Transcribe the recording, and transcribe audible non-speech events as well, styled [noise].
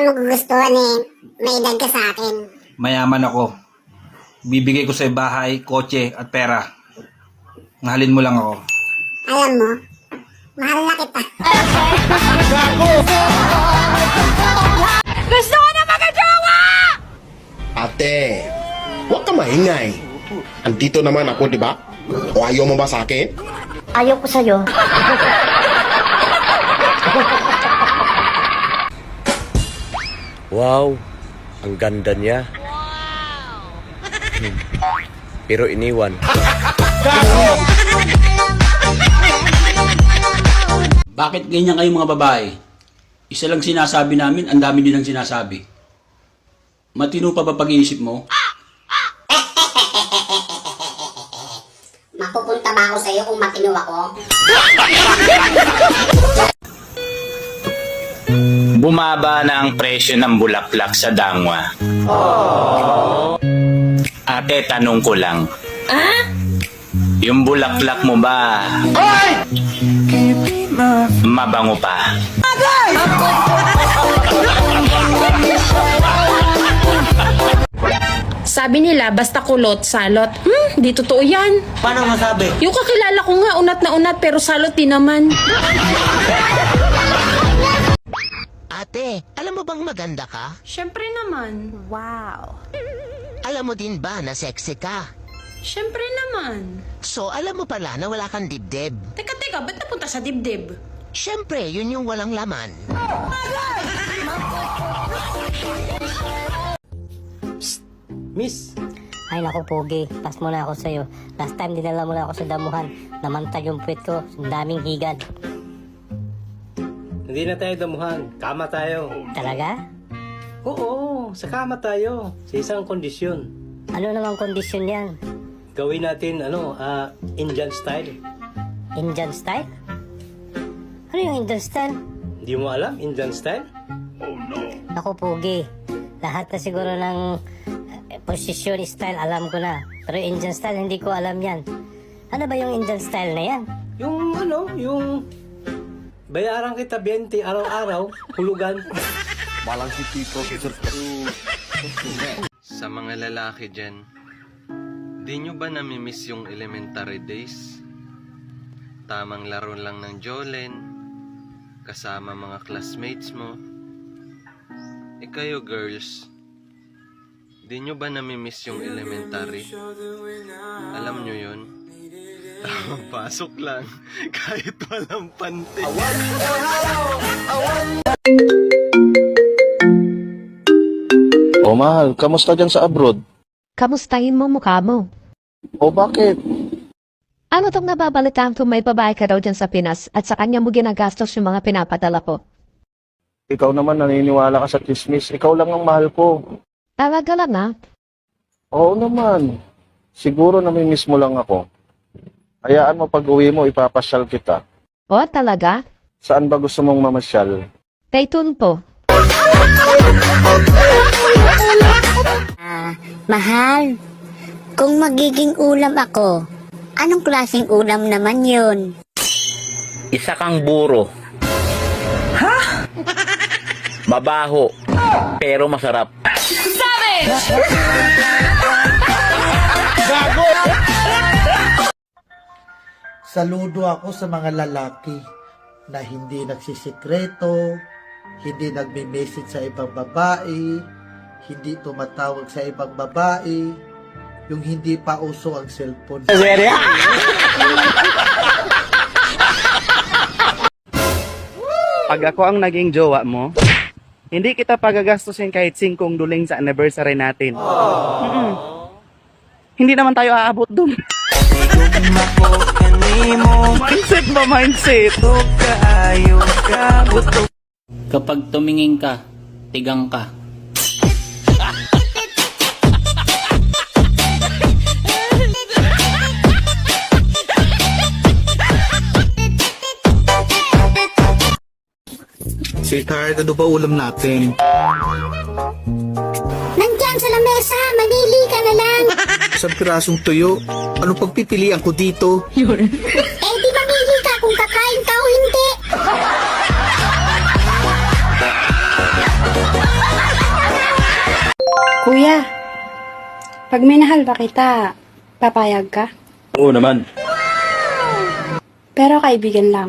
ka magugustuhan eh. May edad ka sa akin. Mayaman ako. Bibigay ko sa bahay, kotse at pera. Mahalin mo lang ako. Alam mo, mahal na kita. [laughs] Gusto ko na magajowa! Ate, huwag ka maingay. Andito naman ako, di ba? O ayaw mo ba sa akin? Ayaw ko sa'yo. [laughs] Wow, ang ganda niya. Hmm. Pero iniwan. Bakit ganyan kayo mga babae? Isa lang sinasabi namin, ang dami nilang sinasabi. Matino pa ba pag-iisip mo? Mapupunta ba ako sa'yo kung matino ako? [laughs] Bumaba na ang presyo ng bulaklak sa Dangwa. Ate, tanong ko lang. Yung bulaklak mo ba? Mabango pa. Sabi nila, basta kulot, salot. Hmm, di totoo yan. Paano masabi? Yung kakilala ko nga, unat na unat, pero salot din naman. Mo bang maganda ka? Siyempre naman. Wow. Alam mo din ba na sexy ka? Siyempre naman. So, alam mo pala na wala kang dibdib. Teka, teka, ba't napunta sa dibdib? Siyempre, yun yung walang laman. Miss, Ay naku, Pogi. Pas mo na ako sa'yo. Last time dinala mo na ako sa damuhan. Namantag yung puwet ko. Ang daming higad. Hindi na tayo damuhan. Kama tayo. Talaga? Oo, sa kama tayo. Sa isang kondisyon. Ano namang kondisyon yan? Gawin natin, ano, ah, Indian style. Indian style? Ano yung Indian style? Hindi mo alam, Indian style? Naku, Pogi. Lahat na siguro ng eh, posisyon style alam ko na. Pero Indian style, hindi ko alam yan. Ano ba yung Indian style na yan? Yung, ano, yung... Bayaran kita 20 araw-araw, hulugan. Sa mga lalaki dyan, di nyo ba namimiss yung elementary days? Tamang laro lang ng Jolen, kasama mga classmates mo. E kayo girls, di nyo ba namimiss yung elementary? Alam nyo yun? [laughs] Pasok lang, [laughs] kahit walang pante. O mahal, kamusta dyan sa abroad? Kamustahin mo mukha mo? O bakit? Ano tong nababalitaan kung may babae ka daw dyan sa Pinas at sa kanya mo ginagastos yung mga pinapadala ko? Ikaw naman naniniwala ka sa chismis. Ikaw lang ang mahal ko. Talaga lang ah. Oo naman. Siguro namimiss mo lang ako. Hayaan mo pag uwi mo, ipapasyal kita. O talaga? Saan ba gusto mong mamasyal? Taytun po. Ah, mahal. Kung magiging ulam ako, anong klaseng ulam naman yun? Isa kang buro. Ha? Mabaho, pero masarap. Saludo ako sa mga lalaki na hindi nagsisikreto, hindi nagme-message sa ibang babae, hindi tumatawag sa ibang babae, yung hindi pa uso ang cellphone. Pag ako ang naging jowa mo, hindi kita pagagastusin kahit singkong duling sa anniversary natin. Mm-mm. Hindi naman tayo aabot dun. Mindset ba mindset? Kapag tumingin ka, tigang ka. Sweetheart, ano ba ulam natin? Nandiyan sa lamesa, manili ka na lang. Isang pirasong tuyo. Anong pagpipilian ko dito? eh di mamili ka kung kakain ka o hindi. Kuya, pag minahal ba kita, papayag ka? Oo naman. Pero kaibigan lang.